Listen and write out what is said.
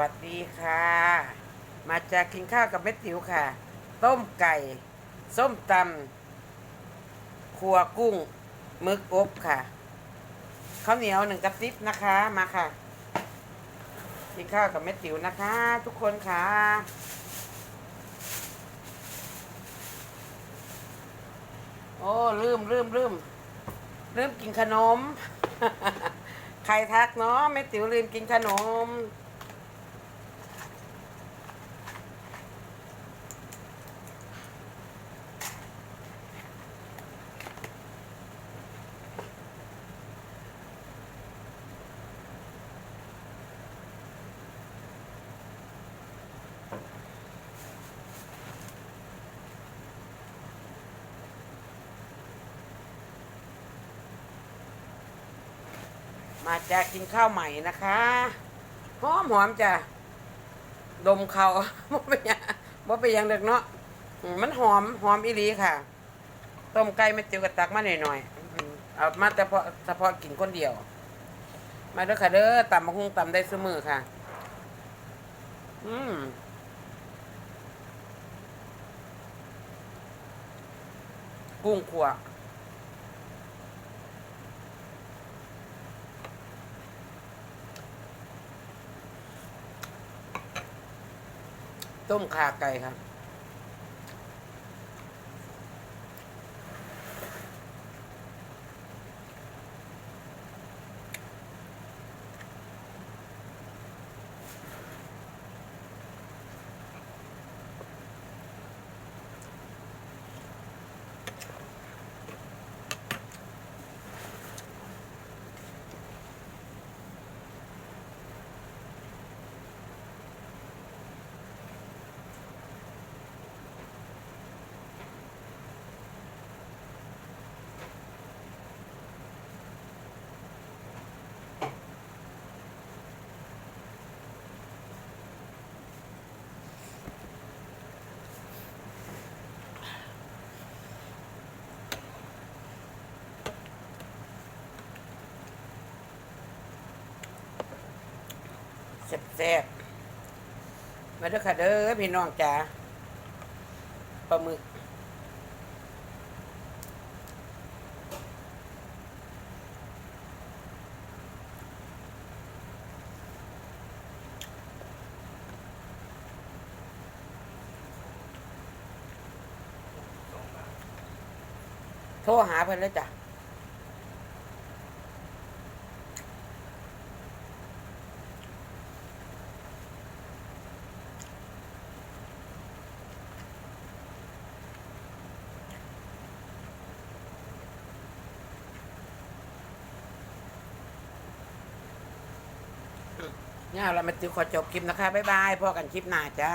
วัสดีค่ะ มาจากกินข้าวกับแม่ติ๋วค่ะ ต้มไก่ ส้มตำขัวกุ้งมึกอบค่ะข้าวเหนียวหนึ่งกระติบนะคะมาค่ะ กินข้าวกับแม่ติ๋วนะคะ ทุกคนค่ะโอ้ลืมลืมลืมลืมกินขนม ใครทักเนาะแม่ติ๋วลืมกินขนม มาจกกินข้าวใหม่นะคะหอมหอมจ้ะดมเขาบ่เป็นยังบ่เป็นยังเด็กเนาะมันหอมหอมอีหลีค่ะต้มไก่ม่เจียวกระตักมาหน่อยๆอืมเอามาแต่เพาะเฉพาะกินคนเดียว มาเด้อค่ะเด้อตำมะฮุงตำได้เสมอค่ะ อืมกุ้งขัว ต้มขาไก่ครับ แซ่บๆมาเด้อค่ะเด้อพี่น้องจ๋าปลาหมึกโทรหาเพิ่นเลยจ้ะ เนี่ยเรามาติวขอจบคลิปนะคะ บ๊ายบายพอกันคลิปหน้าจ้า